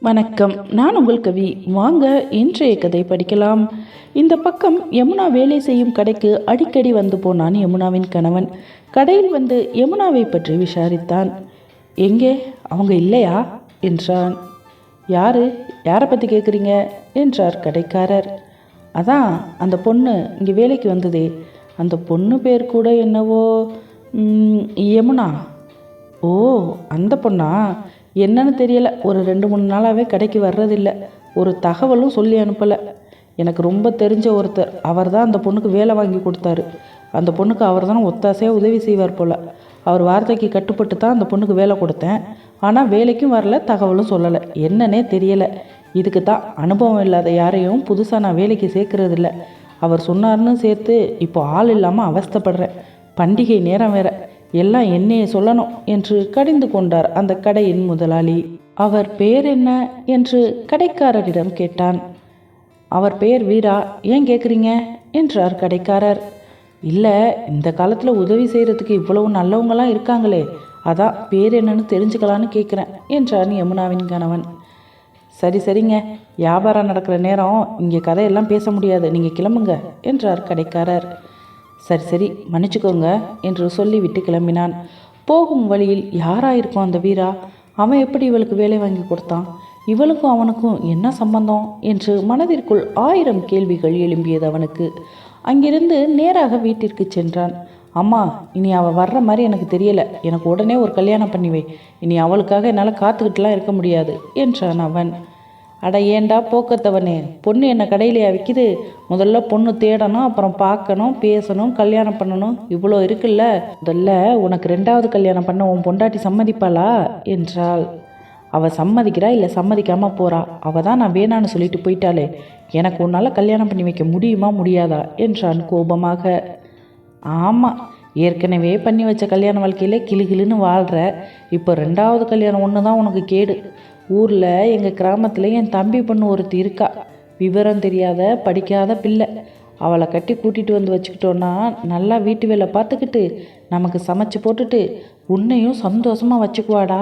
வணக்கம். நான் உங்கள் கவி. வாங்க இன்றைய கதை படிக்கலாம். இந்த பக்கம் யமுனா வேலை செய்யும் கடைக்கு அடிக்கடி வந்து போனான் யமுனாவின் கணவன். கடையில் வந்து யமுனாவை பற்றி விசாரித்தான். எங்கே? அவங்க இல்லையா? என்றான். யாரு? யாரை பற்றி கேட்குறீங்க என்றார் கடைக்காரர். அதான் அந்த பொண்ணு இங்கே வேலைக்கு வந்ததே. அந்த பொண்ணு பேர் கூட என்னவோ யமுனா. ஓ அந்த பொண்ணா? என்னன்னு தெரியலை. ஒரு ரெண்டு மூணு நாளாகவே கடைக்கு வர்றதில்ல. ஒரு தகவலும் சொல்லி அனுப்பலை. எனக்கு ரொம்ப தெரிஞ்ச ஒருத்தர் அவர் தான் அந்த பொண்ணுக்கு வேலை வாங்கி கொடுத்தாரு. அந்த பொண்ணுக்கு அவர் தான் ஒத்தாசையாக உதவி செய்வார் போல். அவர் வார்த்தைக்கு கட்டுப்பட்டு தான் அந்த பொண்ணுக்கு வேலை கொடுத்தேன். ஆனால் வேலைக்கும் வரல தகவலும் சொல்லலை. என்னன்னே தெரியலை. இதுக்கு தான் அனுபவம் இல்லாத யாரையும் புதுசாக நான் வேலைக்கு சேர்க்கறதில்ல. அவர் சொன்னார்னு சேர்த்து இப்போ ஆள் இல்லாமல் அவஸ்தைப்படுறேன். பண்டிகை நேரம் வேறு. எல்லாம் என்னையே சொல்லணும் என்று கடிந்து கொண்டார் அந்த கடையின் முதலாளி. அவர் பெயர் என்ன? என்று கடைக்காரரிடம் கேட்டான். அவர் பெயர் வீரா. ஏன் கேட்குறீங்க என்றார் கடைக்காரர். இல்லை இந்த காலத்தில் உதவி செய்கிறதுக்கு இவ்வளவு நல்லவங்களாம் இருக்காங்களே. அதான் பேர் என்னன்னு தெரிஞ்சுக்கலான்னு கேட்குறேன் என்றான் யமுனாவின் கணவன். சரி சரிங்க. வியாபாரம் நடக்கிற நேரம் இங்கே கதையெல்லாம் பேச முடியாது. நீங்கள் கிளம்புங்க என்றார் கடைக்காரர். சரி சரி மன்னிச்சுக்கோங்க என்று சொல்லிவிட்டு கிளம்பினான். போகும் வழியில் யாராயிருக்கும் அந்த வீரா? அவன் எப்படி இவளுக்கு வேலை வாங்கி கொடுத்தான்? இவளுக்கும் அவனுக்கும் என்ன சம்பந்தம்? என்று மனதிற்குள் ஆயிரம் கேள்விகள் எழும்பியது அவனுக்கு. அங்கிருந்து நேராக வீட்டிற்கு சென்றான். அம்மா இனி அவள் வர்ற மாதிரி எனக்கு தெரியல. எனக்கு உடனே ஒரு கல்யாணம் பண்ணிவை இனி அவளுக்காக என்னால் காத்துக்கிட்டுலாம் இருக்க முடியாது என்றான் அவன். அட ஏண்டா போக்கத்தவனே? பொண்ணு என்ன கடையிலையா விற்கிது முதல்ல பொண்ணு தேடணும் அப்புறம் பார்க்கணும் பேசணும் கல்யாணம் பண்ணணும். இவ்வளோ இருக்குல்ல? முதல்ல உனக்கு ரெண்டாவது கல்யாணம் பண்ண உன் பொண்டாட்டி சம்மதிப்பாளா? என்றாள். அவள் சம்மதிக்கிறா இல்லை சம்மதிக்காமல் போகிறா அவள் தான் நான் வேணான்னு சொல்லிட்டு போயிட்டாளே. எனக்கு உன்னால் கல்யாணம் பண்ணி வைக்க முடியுமா முடியாதா? என்றான் கோபமாக. ஆமாம் ஏற்கனவே பண்ணி வச்ச கல்யாண வாழ்க்கையில் கிளுகிளுன்னு வாழ்கிற இப்போ ரெண்டாவது கல்யாணம் ஒன்று தான் உனக்கு கேடு. ஊரில் எங்கள் கிராமத்தில் என் தம்பி பொண்ணு ஒருத்தி இருக்கா. விவரம் தெரியாத படிக்காத பிள்ளை. அவளை கட்டி கூட்டிகிட்டு வந்து வச்சுக்கிட்டோன்னா நல்லா வீட்டு வேலை பார்த்துக்கிட்டு நமக்கு சமைச்சு போட்டுட்டு உன்னையும் சந்தோஷமாக வச்சுக்குவாடா.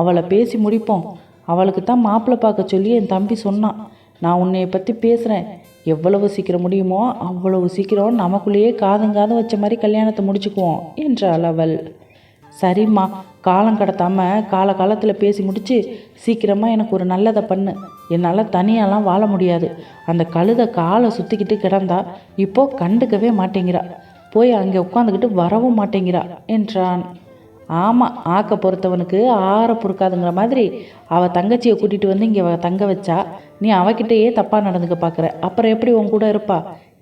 அவளை பேசி முடிப்போம். அவளுக்கு தான் மாப்பிள்ளை பார்க்க சொல்லி என் தம்பி சொன்னான். நான் உன்னைய பற்றி பேசுகிறேன் எவ்வளவு சீக்கிரம் முடியுமோ அவ்வளவு சீக்கிரம் நமக்குள்ளேயே காதுங்காதும் வச்ச மாதிரி கல்யாணத்தை முடிச்சுக்குவோம் என்றாள் அவள். சரிம்மா காலம் கடத்தாமல் கால காலத்தில் பேசி முடித்து சீக்கிரமாக எனக்கு ஒரு நல்லதை பண்ணு. என்னால் தனியாலாம் வாழ முடியாது. அந்த கழுதை காலை சுற்றிக்கிட்டு கிடந்தா இப்போ கண்டுக்கவே மாட்டேங்கிறா. போய் அங்கே உட்காந்துக்கிட்டு வரவும் மாட்டேங்கிறா என்றான். ஆமாம் ஆக்க பொறுத்தவனுக்கு ஆற பொறுக்காதுங்கிற மாதிரி அவள் தங்கச்சியை கூட்டிகிட்டு வந்து இங்கே தங்க வச்சா நீ அவகிட்டயே தப்பாக நடந்துக்க பார்க்குற அப்புறம் எப்படி உன் கூட இருப்பா?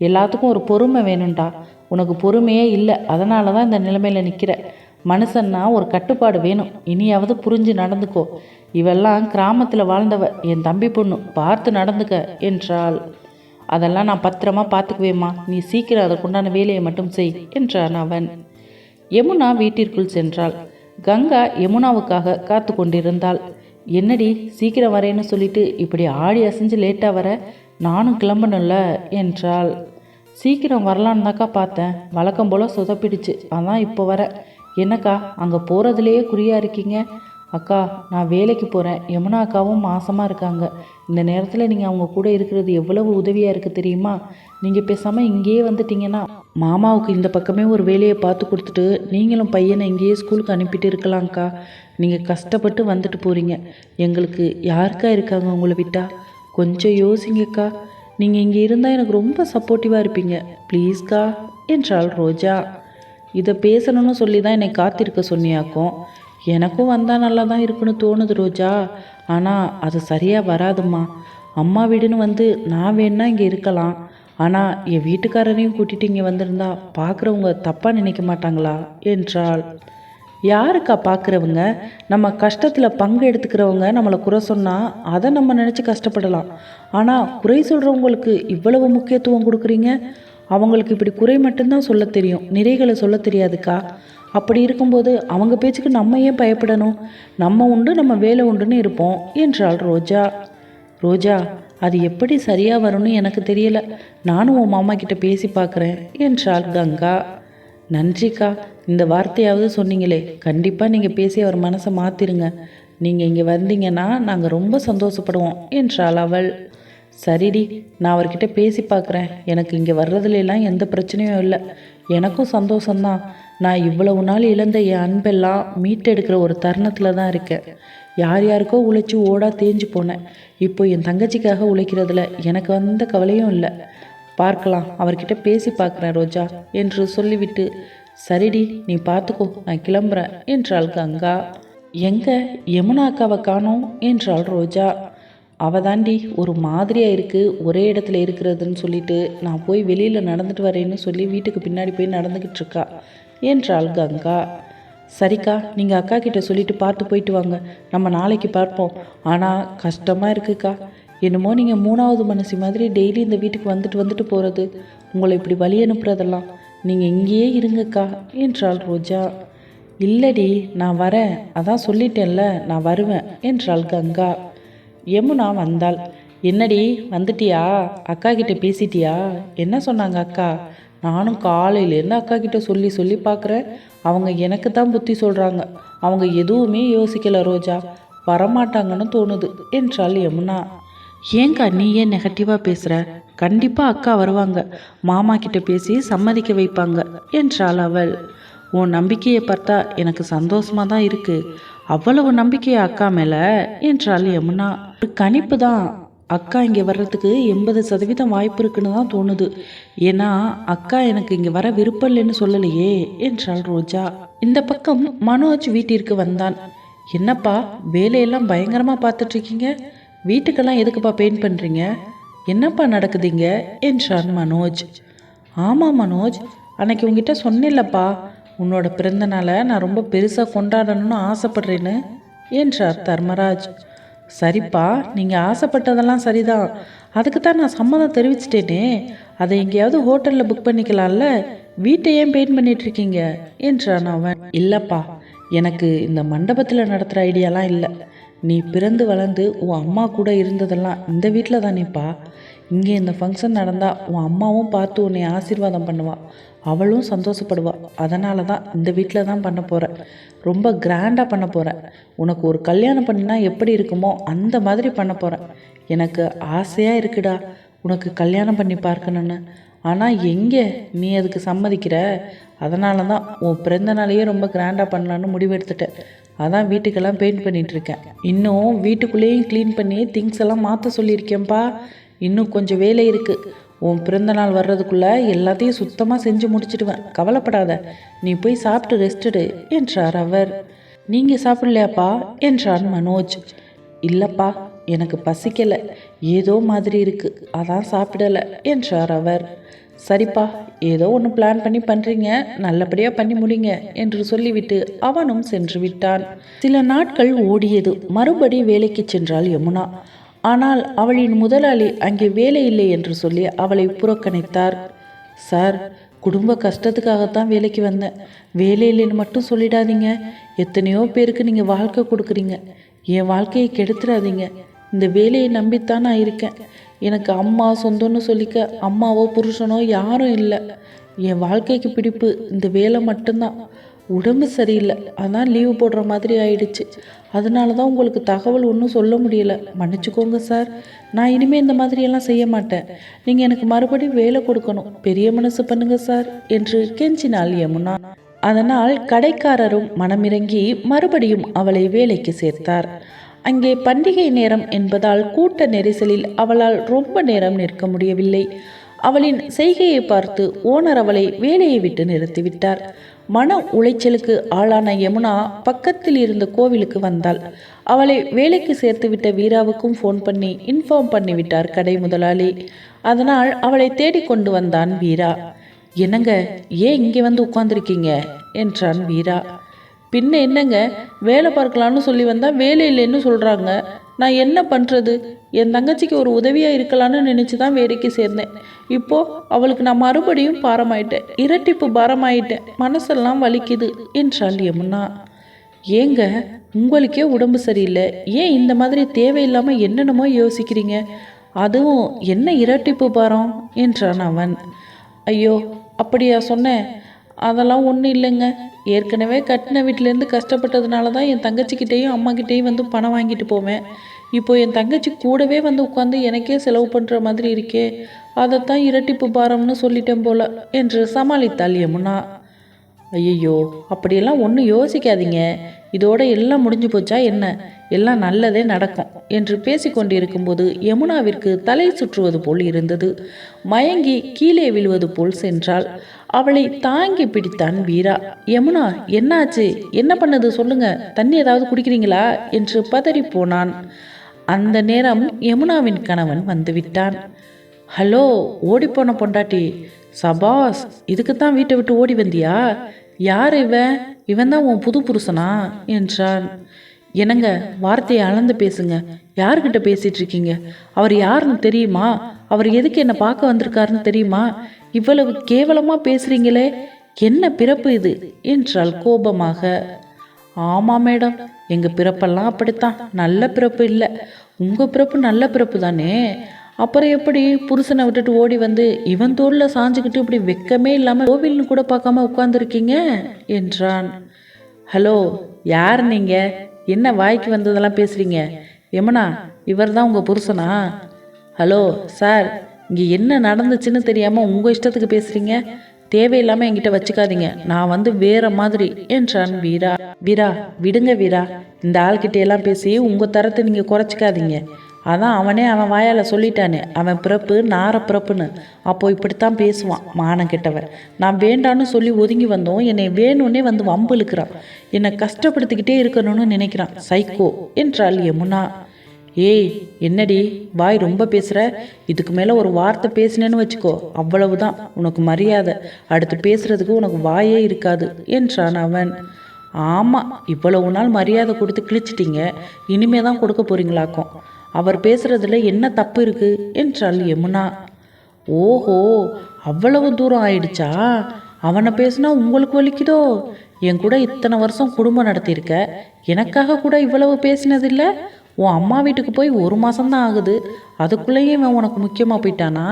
எல்லாத்துக்கும் ஒரு பொறுமை வேணும்டா. உனக்கு பொறுமையே இல்லை. அதனால தான் இந்த நிலைமையில் நிற்கிற மனுஷன்னா ஒரு கட்டுப்பாடு வேணும். இனியாவது புரிஞ்சு நடந்துக்கோ. இவெல்லாம் கிராமத்தில் வாழ்ந்தவ. என் தம்பி பொண்ணு பார்த்து நடந்துக்க என்றாள். அதெல்லாம் நான் பத்திரமா பார்த்துக்குவேம்மா. நீ சீக்கிரம் அதற்குண்டான வேலையை மட்டும் செய் என்றான் அவன். யமுனா வீட்டிற்குள் சென்றாள். கங்கா யமுனாவுக்காக காத்து கொண்டிருந்தாள். என்னடி சீக்கிரம் வரேன்னு சொல்லிட்டு இப்படி ஆடி அசைஞ்சு லேட்டாக வர? நானும் கிளம்பணும்ல என்றாள். சீக்கிரம் வரலான்னு தாக்கா பார்த்தேன். வழக்கம் போல் சொதப்பிடுச்சு. அதான் இப்போ வர. என்னக்கா அங்கே போகிறதுலையே குறியாக இருக்கீங்க? அக்கா நான் வேலைக்கு போகிறேன் யமுனா அக்காவும் மாசமாக இருக்காங்க. இந்த நேரத்தில் நீங்கள் அவங்க கூட இருக்கிறது எவ்வளவு உதவியாக இருக்குது தெரியுமா? நீங்கள் பேசாமல் இங்கேயே வந்துட்டீங்கன்னா மாமாவுக்கு இந்த பக்கமே ஒரு வேலையை பார்த்து கொடுத்துட்டு நீங்களும் பையனை இங்கேயே ஸ்கூலுக்கு அனுப்பிட்டு இருக்கலாம்க்கா. நீங்கள் கஷ்டப்பட்டு வந்துட்டு போகிறீங்க எங்களுக்கு யாருக்கா இருக்காங்க உங்களை விட்டா? கொஞ்சம் யோசிங்கக்கா. நீங்கள் இங்கே இருந்தால் எனக்கு ரொம்ப சப்போர்ட்டிவாக இருப்பீங்க. ப்ளீஸ்க்கா என்றாள் ரோஜா. இதை பேசணும்னு சொல்லி தான் என்னை காத்திருக்க சொன்னியாக்கும். எனக்கும் வந்தால் நல்லா தான் இருக்குன்னு தோணுது ரோஜா. ஆனால் அது சரியாக வராதும்மா. அம்மா வீடுன்னு வந்து நான் வேணா இங்கே இருக்கலாம். ஆனால் என் வீட்டுக்காரரையும் கூட்டிகிட்டு இங்கே வந்திருந்தா பார்க்குறவங்க தப்பாக நினைக்க மாட்டாங்களா? என்றாள். யாருக்கா பார்க்குறவங்க நம்ம கஷ்டத்தில் பங்கு எடுத்துக்கிறவங்க நம்மளை குறை சொன்னால் அதை நம்ம நினச்சி கஷ்டப்படலாம். ஆனால் குறை சொல்கிறவங்களுக்கு இவ்வளவு முக்கியத்துவம் கொடுக்குறீங்க? அவங்களுக்கு இப்படி குறை மட்டும்தான் சொல்ல தெரியும். நிறைகளை சொல்ல தெரியாதுக்கா? அப்படி இருக்கும்போது அவங்க பேச்சுக்கு நம்ம ஏன் பயப்படணும்? நம்ம உண்டு நம்ம வேலை உண்டுன்னு இருப்போம் என்றாள் ரோஜா. ரோஜா அது எப்படி சரியாக வரும்னு எனக்கு தெரியல. நானும் உன் மாமா கிட்ட பேசி பார்க்குறேன் என்றாள் கங்கா. நன்றிக்கா இந்த வார்த்தையாவது சொன்னீங்களே. கண்டிப்பாக நீங்கள் பேசி அவர் மனசை மாற்றிருங்க நீங்கள் இங்கே வந்தீங்கன்னா நாங்கள் ரொம்ப சந்தோஷப்படுவோம் என்றாள் அவள். சரிடி நான் அவர்கிட்ட பேசி பார்க்குறேன். எனக்கு இங்கே வர்றதுலாம் எந்த பிரச்சனையும் இல்லை. எனக்கும் சந்தோஷம்தான். நான் இவ்வளவு நாள் இழந்த என் அன்பெல்லாம் மீட்டெடுக்கிற ஒரு தருணத்தில் தான் இருக்கேன். யார் யாருக்கோ உழைச்சி ஓடா தேஞ்சு போனேன். இப்போ என் தங்கச்சிக்காக உழைக்கிறதுல எனக்கு வந்த கவலையும் இல்லை. பார்க்கலாம் அவர்கிட்ட பேசி பார்க்குறேன் ரோஜா என்று சொல்லிவிட்டு சரிடி நீ பார்த்துக்கோ நான் கிளம்புறேன் என்றாள் கங்கா. எங்க யமுனா அக்காவை காணோம் என்றாள் ரோஜா. அவள் தாண்டி ஒரு மாதிரியாக இருக்குது ஒரே இடத்துல இருக்கிறதுன்னு சொல்லிட்டு நான் போய் வெளியில் நடந்துட்டு வரேன்னு சொல்லி வீட்டுக்கு பின்னாடி போய் நடந்துக்கிட்டு இருக்கா. என்றாள் கங்கா. சரிக்கா நீங்கள் அக்கா கிட்ட சொல்லிட்டு பார்த்து போயிட்டு வாங்க. நம்ம நாளைக்கு பார்ப்போம். ஆனால் கஷ்டமாக இருக்குக்கா. என்னமோ நீங்கள் மூணாவது மனசு மாதிரி டெய்லி இந்த வீட்டுக்கு வந்துட்டு வந்துட்டு போகிறது உங்களை இப்படி வழி அனுப்புறதெல்லாம். நீங்கள் இங்கேயே இருங்கக்கா என்றாள் ரோஜா. இல்லடி நான் வரேன். அதான் சொல்லிட்டேன்ல நான் வருவேன் என்றாள் கங்கா. யமுனா வந்தாள். என்னடி வந்துட்டியா? அக்கா கிட்ட பேசிட்டியா? என்ன சொன்னாங்க அக்கா? நானும் காலையிலேருந்து அக்கா கிட்ட சொல்லி சொல்லி பார்க்குறேன் அவங்க எனக்கு தான் புத்தி சொல்கிறாங்க அவங்க எதுவுமே யோசிக்கல ரோஜா. வரமாட்டாங்கன்னு தோணுது என்றாள் யமுனா. ஏங்கா நீ ஏன் நெகட்டிவாக பேசுகிற கண்டிப்பாக அக்கா வருவாங்க. மாமா கிட்ட பேசி சம்மதிக்க வைப்பாங்க என்றாள் அவள். உன் நம்பிக்கையை பார்த்தா எனக்கு சந்தோஷமாக தான் இருக்குது அவ்வளவு நம்பிக்கையை அக்கா மேலே என்றாள் யமுனா. ஒரு கணிப்பு தான். அக்கா இங்கே வர்றதுக்கு எண்பது சதவீதம் வாய்ப்பு இருக்குன்னு தான் தோணுது. ஏன்னா அக்கா எனக்கு இங்கே வர விருப்பம் இல்லைன்னு சொல்லலையே என்றாள் ரோஜா. இந்த பக்கம் மனோஜ் வீட்டிற்கு வந்தான். என்னப்பா வேலையெல்லாம் பயங்கரமாக பார்த்துட்ருக்கீங்க? வீட்டுக்கெல்லாம் எதுக்குப்பா பெயிண்ட் பண்ணுறீங்க என்னப்பா நடக்குதுங்க என்றான் மனோஜ். ஆமாம் மனோஜ் அன்னைக்கு உங்ககிட்ட சொன்னேன்லப்பா. உன்னோட பிறந்த நாளை நான் ரொம்ப பெருசாக கொண்டாடணும்னு ஆசைப்படுறேன்னு என்றார் தர்மராஜ். சரிப்பா நீங்கள் ஆசைப்பட்டதெல்லாம் சரிதான். அதுக்கு தான் நான் சம்மதம் தெரிவிச்சிட்டேனே. அதை எங்கேயாவது ஹோட்டலில் புக் பண்ணிக்கலாம்ல? வீட்டை ஏன் பெயிண்ட் பண்ணிட்டு இருக்கீங்க? என்றான் அவன். இல்லைப்பா எனக்கு இந்த மண்டபத்தில் நடத்துகிற ஐடியாலாம் இல்லை. நீ பிறந்து வளர்ந்து உன் அம்மா கூட இருந்ததெல்லாம் இந்த வீட்டில் தானேப்பா. இங்கே இந்த ஃபங்க்ஷன் நடந்தால் உன் அம்மாவும் பார்த்து உன்னை ஆசீர்வாதம் பண்ணுவாள் அவளும் சந்தோஷப்படுவாள் அதனால தான் இந்த வீட்டில் தான் பண்ண போகிறேன் ரொம்ப கிராண்டாக பண்ண போகிறேன் உனக்கு ஒரு கல்யாணம் பண்ணினா எப்படி இருக்குமோ அந்த மாதிரி பண்ண போகிறேன் எனக்கு ஆசையாக இருக்குடா உனக்கு கல்யாணம் பண்ணி பார்க்கணுன்னு ஆனால் எங்கே நீ அதுக்கு சம்மதிக்கிற? அதனால தான் உன் பிறந்த நாளையே ரொம்ப கிராண்டாக பண்ணலான்னு முடிவெடுத்துட்டேன். அதான் வீட்டுக்கெல்லாம் பெயிண்ட் பண்ணிகிட்ருக்கேன் இன்னும் வீட்டுக்குள்ளேயும் க்ளீன் பண்ணி திங்ஸ் எல்லாம் மாற்ற சொல்லியிருக்கேன்ப்பா இன்னும் கொஞ்சம் வேலை இருக்குது உன் பிறந்தநாள் வர்றதுக்குள்ளே எல்லாத்தையும் சுத்தமாக செஞ்சு முடிச்சிடுவேன். கவலைப்படாத. நீ போய் சாப்பிட்டு ரெஸ்டடு என்றார் அவர். நீங்கள் சாப்பிடலையாப்பா? என்றான் மனோஜ். இல்லைப்பா எனக்கு பசிக்கலை. ஏதோ மாதிரி இருக்குது அதான் சாப்பிடலை என்றார் அவர். சரிப்பா ஏதோ ஒன்று பிளான் பண்ணி பண்ணுறீங்க நல்லபடியாக பண்ணி முடிங்க என்று சொல்லிவிட்டு அவனும் சென்று விட்டான். சில நாட்கள் ஓடியது. மறுபடி வேலைக்கு சென்றாள் யமுனா. ஆனால் அவளின் முதலாளி அங்கே வேலை இல்லை என்று சொல்லி அவளை புறக்கணித்தார். சார் குடும்ப கஷ்டத்துக்காகத்தான் வேலைக்கு வந்தேன். வேலை இல்லைன்னு மட்டும் சொல்லிடாதீங்க. எத்தனையோ பேருக்கு நீங்கள் வாழ்க்கை கொடுக்குறீங்க. என் வாழ்க்கையை கெடுத்துடாதீங்க. இந்த வேலையை நம்பித்தான் நான் இருக்கேன். எனக்கு அம்மா சொந்தம்னு சொல்லிக்க அம்மாவோ புருஷனோ யாரும் இல்லை. என் வாழ்க்கைக்கு பிடிப்பு இந்த வேலை மட்டும்தான். உடம்பு சரியில்லை. அதான் லீவு போடுற மாதிரி ஆயிடுச்சு. அதனால தான் உங்களுக்கு தகவல் ஒன்றும் சொல்ல முடியல. மன்னிச்சுக்கோங்க சார். நான் இனிமேல் இந்த மாதிரியெல்லாம் செய்ய மாட்டேன். நீங்கள் எனக்கு மறுபடியும் வேலை கொடுக்கணும். பெரிய மனசு பண்ணுங்க சார் என்று கெஞ்சினாள் யமுனா. அதனால் கடைக்காரரும் மனமிறங்கி மறுபடியும் அவளை வேலைக்கு சேர்த்தார். அங்கே பண்டிகை நேரம் என்பதால் கூட்ட நெரிசலில் அவளால் ரொம்ப நேரம் நிற்க முடியவில்லை. அவளின் செய்கையை பார்த்து ஓனர் அவளை வேலையை விட்டு நிறுத்திவிட்டார். மன உளைச்சலுக்கு ஆளான யமுனா பக்கத்தில் இருந்த கோவிலுக்கு வந்தாள். அவளை வேலைக்கு சேர்த்துவிட்ட வீராவுக்கும் ஃபோன் பண்ணி இன்ஃபார்ம் பண்ணிவிட்டார் கடை முதலாளி. அதனால் அவளை தேடிக்கொண்டு வந்தான் வீரா. என்னங்க ஏன் இங்கே வந்து உட்காந்துருக்கீங்க என்றான் வீரா. பின்ன என்னங்க வேலை பார்க்கலான்னு சொல்லி வந்தால் வேலை இல்லைன்னு சொல்கிறாங்க நான் என்ன பண்ணுறது என் தங்கச்சிக்கு ஒரு உதவியாக இருக்கலான்னு நினச்சி தான் வேலைக்கு சேர்ந்தேன். இப்போது அவளுக்கு நான் மறுபடியும் பாரமாயிட்டேன். இரட்டிப்பு பாரமாயிட்டேன். மனசெல்லாம் வலிக்குது என்றாள் யமுனா. ஏங்க உங்களுக்கே உடம்பு சரியில்லை. ஏன் இந்த மாதிரி தேவையில்லாமல் என்னென்னமோ யோசிக்கிறீங்க? அதுவும் என்ன இரட்டிப்பு பாரம்? என்றான் அவன். ஐயோ அப்படியா சொன்னேன். அதெல்லாம் ஒன்றும் இல்லைங்க. ஏற்கனவே கட்டின வீட்டிலேருந்து கஷ்டப்பட்டதுனால தான் என் தங்கச்சிக்கிட்டேயும் அம்மாக்கிட்டேயும் வந்து பணம் வாங்கிட்டு போவேன். இப்போ என் தங்கச்சி கூடவே வந்து உட்காந்து எனக்கே செலவு பண்ணுற மாதிரி இருக்கே. அதைத்தான் இரட்டிப்பு பாரம்னு சொல்லிட்டேன் போல என்று சமாளித்தாள் யமுனா. ஐயையோ அப்படியெல்லாம் ஒன்றும் யோசிக்காதீங்க. இதோட எல்லாம் முடிஞ்சு போச்சா என்ன? எல்லாம் நல்லதே நடக்கும் என்று பேசிக்கொண்டிருக்கும்போது யமுனாவிற்கு தலை சுற்றுவது போல் இருந்தது. மயங்கி கீழே விழுவது போல் சென்றாள். அவளை தாங்கி பிடித்தான் வீரா. யமுனா என்னாச்சு? என்ன பண்ணது? சொல்லுங்க. தண்ணி ஏதாவது குடிக்கிறீங்களா? என்று பதறி போனான். அந்த நேரம் யமுனாவின் கணவன் வந்துவிட்டான். ஹலோ ஓடிப்போன பொண்டாட்டி. சபாஸ் இதுக்கு தான் வீட்டை விட்டு ஓடி வந்தியா? யார் இவன்? இவன் தான் உன் புது புருஷனா? என்றான். என்னங்க வார்த்தையை அளந்து பேசுங்க. யார்கிட்ட பேசிட்டு இருக்கீங்க அவர் யாருன்னு தெரியுமா? அவர் எதுக்கு என்னை பார்க்க வந்திருக்காருன்னு தெரியுமா? இவ்வளவு கேவலமா பேசுறீங்களே என்ன பிறப்பு இது? என்றால் கோபமாக. ஆமாம் மேடம் எங்கள் பிறப்பெல்லாம் அப்படித்தான். நல்ல பிறப்பு இல்லை. உங்கள் பிறப்பு நல்ல பிறப்பு தானே. அப்புறம் எப்படி புருஷனை விட்டுட்டு ஓடி வந்து இவன் தோளில் சாஞ்சுக்கிட்டு இப்படி வெக்கமே இல்லாமல் கோவில்னு கூட பார்க்காம உட்காந்துருக்கீங்க என்றான். ஹலோ யார் நீங்கள் என்ன வாய்க்கு வந்ததெல்லாம் பேசுகிறீங்க எமனா இவர் தான் உங்கள் புருஷனா? ஹலோ சார் இங்கே என்ன நடந்துச்சுன்னு தெரியாமல் உங்கள் இஷ்டத்துக்கு பேசுகிறீங்க தேவையில்லாமல் என்கிட்ட வச்சுக்காதீங்க. நான் வந்து வேற மாதிரி. என்றான் வீரா. வீரா விடுங்க வீரா. இந்த ஆள்கிட்ட எல்லாம் பேசி உங்கள் தரத்தை நீங்கள் குறைச்சிக்காதீங்க. அதான் அவனே அவன் வாயால் சொல்லிட்டானே. அவன் பிறப்பு நார பிறப்புன்னு. அப்போ இப்படித்தான் பேசுவான் மானம் கெட்டவன். நான் வேண்டான்னு சொல்லி ஒதுங்கி வந்தோம் என்னை வேணும்னே வந்து வம்பு இழுக்கிறான் என்னை கஷ்டப்படுத்திக்கிட்டே இருக்கணும்னு நினைக்கிறான். சைக்கோ என்றாள் யமுனா ஏய் என்னடி வாய் ரொம்ப பேசுகிற இதுக்கு மேலே ஒரு வார்த்தை பேசினேன்னு வச்சுக்கோ. அவ்வளவுதான் உனக்கு மரியாதை. அடுத்து பேசுறதுக்கு உனக்கு வாயே இருக்காது என்றான் அவன். ஆமாம் இவ்வளவு நாள் மரியாதை கொடுத்து கிழிச்சிட்டிங்க. இனிமே தான் கொடுக்க போறீங்களாக்கும். அவர் பேசுறதுல என்ன தப்பு இருக்கு? என்றாள் யமுனா. ஓஹோ அவ்வளவு தூரம் ஆயிடுச்சா? அவனை பேசினா உங்களுக்கு வலிக்குதோ? என் கூட இத்தனை வருஷம் குடும்பம் நடத்தியிருக்க எனக்காக கூட இவ்வளவு பேசினதில்லை? உன் அம்மா வீட்டுக்கு போய் ஒரு மாதம்தான் ஆகுது. அதுக்குள்ளேயே இவன் உனக்கு முக்கியமாக போயிட்டானா?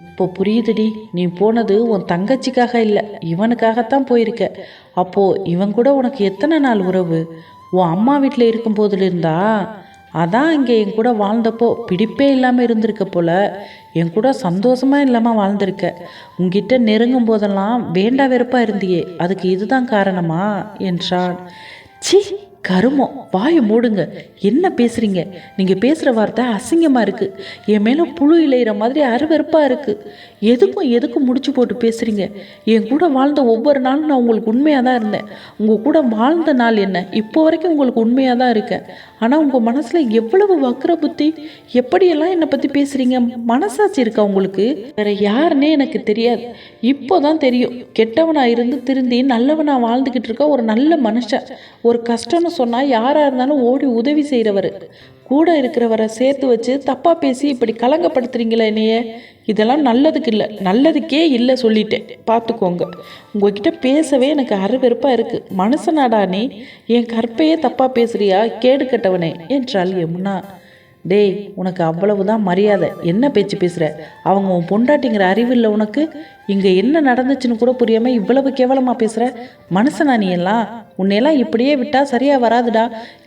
இப்போ புரியுதுடி. நீ போனது உன் தங்கச்சிக்காக இல்லை இவனுக்காகத்தான் போயிருக்க. அப்போது இவன் கூட உனக்கு எத்தனை நாள் உறவு? உன் அம்மா வீட்டில் இருக்கும் போதுல இருந்தா அதான் இங்கே என் கூட வாழ்ந்தப்போ பிடிப்பே இல்லாமல் இருந்திருக்க போல. என் கூட சந்தோஷமாக இல்லாமல் வாழ்ந்திருக்க. உங்ககிட்ட நெருங்கும் போதெல்லாம் வேண்டா வெறுப்பாக இருந்தியே. அதுக்கு இதுதான் காரணமா? என்றான். சி கருமம் வாயை மூடுங்க. என்ன பேசுறீங்க? நீங்க பேசுற வார்த்தை அசிங்கமா இருக்கு. என் மேல புழு இலையிற மாதிரி அருவருப்பா இருக்கு. எதுக்கும் எதுக்கும் முடிச்சு போட்டு பேசுறீங்க? என் கூட வாழ்ந்த ஒவ்வொரு நாளும் நான் உங்களுக்கு உண்மையாக தான் இருந்தேன். உங்க கூட வாழ்ந்த நாள் என்ன? இப்போ வரைக்கும் உங்களுக்கு உண்மையாக தான் இருக்கேன். ஆனால் உங்கள் மனசில் எவ்வளவு வக்ர புத்தி? எப்படியெல்லாம் என்னை பற்றி பேசுகிறீங்க மனசாட்சி இருக்கா உங்களுக்கு? வேற யாருன்னே எனக்கு தெரியாது. இப்போ தான் தெரியும். கெட்டவனாக இருந்து திருந்தி நல்லவனாக வாழ்ந்துக்கிட்டு இருக்க ஒரு நல்ல மனுஷன். ஒரு கஷ்டம்னு சொன்னால் யாராக இருந்தாலும் ஓடி உதவி செய்கிறவர் கூட இருக்கிறவரை சேர்த்து வச்சு தப்பாக பேசி இப்படி கலங்கப்படுத்துறீங்களே என்னையே? இதெல்லாம் நல்லதுக்கு இல்லை. நல்லதுக்கே இல்லை சொல்லிட்டேன். பார்த்துக்கோங்க உங்ககிட்ட பேசவே எனக்கு அருவெருப்பாக இருக்குது மனுஷனாடா நீ? என் கற்பையே தப்பாக பேசுறியா? கேடு கட்டவனே என்றாள் யமுனா. டேய் உனக்கு அவ்வளவுதான் மரியாதை. என்ன பேச்சு பேசுகிற அவங்க உன் பொண்டாட்டிங்கிற அறிவு இல்லை உனக்கு? இங்கே என்ன நடந்துச்சுன்னு கூட புரியாமல் இவ்வளவு கேவலமாக பேசுகிற மனுஷனா நீ எல்லாம் உன்னையெல்லாம் இப்படியே விட்டா சரியாக வராதுடா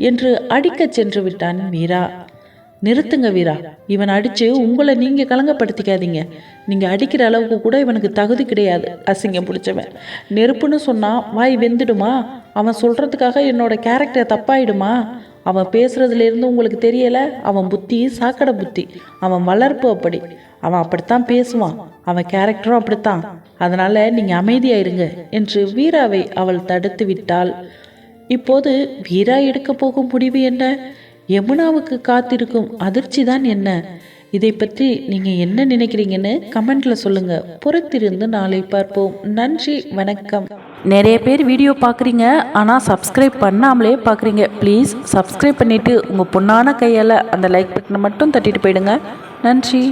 என்று அடிக்கச் சென்று விட்டான் மீரா. நிறுத்துங்க வீரா. இவன் அடிச்சு உங்களை நீங்க கலங்கப்படுத்திக்காதீங்க. நீங்க அடிக்கிற அளவுக்கு கூட இவனுக்கு தகுதி கிடையாது. அசிங்கம் பிடிச்சவன். நெருப்புன்னு சொன்னா வாய் வெந்துடுமா? அவன் சொல்றதுக்காக என்னோட கேரக்டர் தப்பாயிடுமா? அவன் பேசுறதுலேருந்து உங்களுக்கு தெரியல? அவன் புத்தி சாக்கடை புத்தி. அவன் வளர்ப்பு அப்படி. அவன் அப்படித்தான் பேசுவான். அவன் கேரக்டரும் அப்படித்தான். அதனால நீங்க அமைதியாயிருங்க என்று வீராவை அவள் தடுத்து விட்டாள். இப்போது வீரா எடுக்க போகும் முடிவு என்ன? யமுனாவுக்கு காத்திருக்கும் அதிர்ச்சி தான் என்ன? இதை பற்றி நீங்க என்ன நினைக்கிறீங்கன்னு கமெண்ட்ல சொல்லுங்க. பொறுத்திருந்து நாளை பார்ப்போம். நன்றி வணக்கம். நிறைய பேர் வீடியோ பார்க்குறீங்க ஆனால் சப்ஸ்கிரைப் பண்ணாமலே பார்க்குறீங்க ப்ளீஸ் சப்ஸ்கிரைப் பண்ணிவிட்டு உங்கள் பொண்ணான கையால் அந்த லைக் பட்டனை மட்டும் தட்டிட்டு போயிடுங்க. நன்றி.